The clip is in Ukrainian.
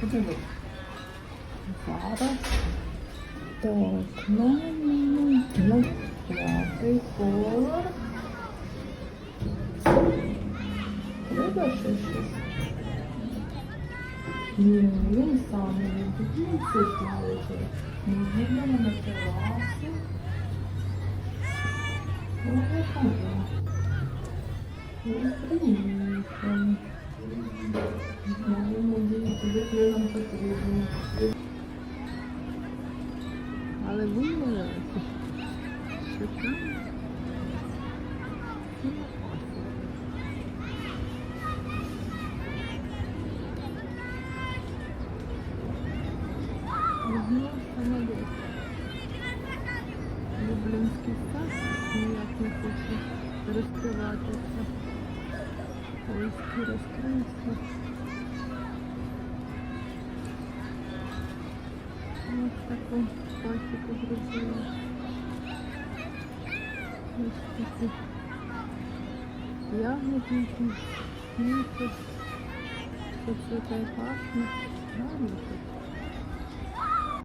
Подивись. Зараз. Так, ну, ну, ну, п'ятий поверх. Треба ще щось? Ні, він сам не любить. Цікавий. Ми їдемо на терасу. Ось там. Ось приїхали. Потрібно. Але що там Угу, самоліт. Люблінський сад ніяк не хоче розкриватися. Ось розкрився. Ось таку пасіку зробили. Ось такі ягодники, місяць. Все це так пахне. Гарно тут.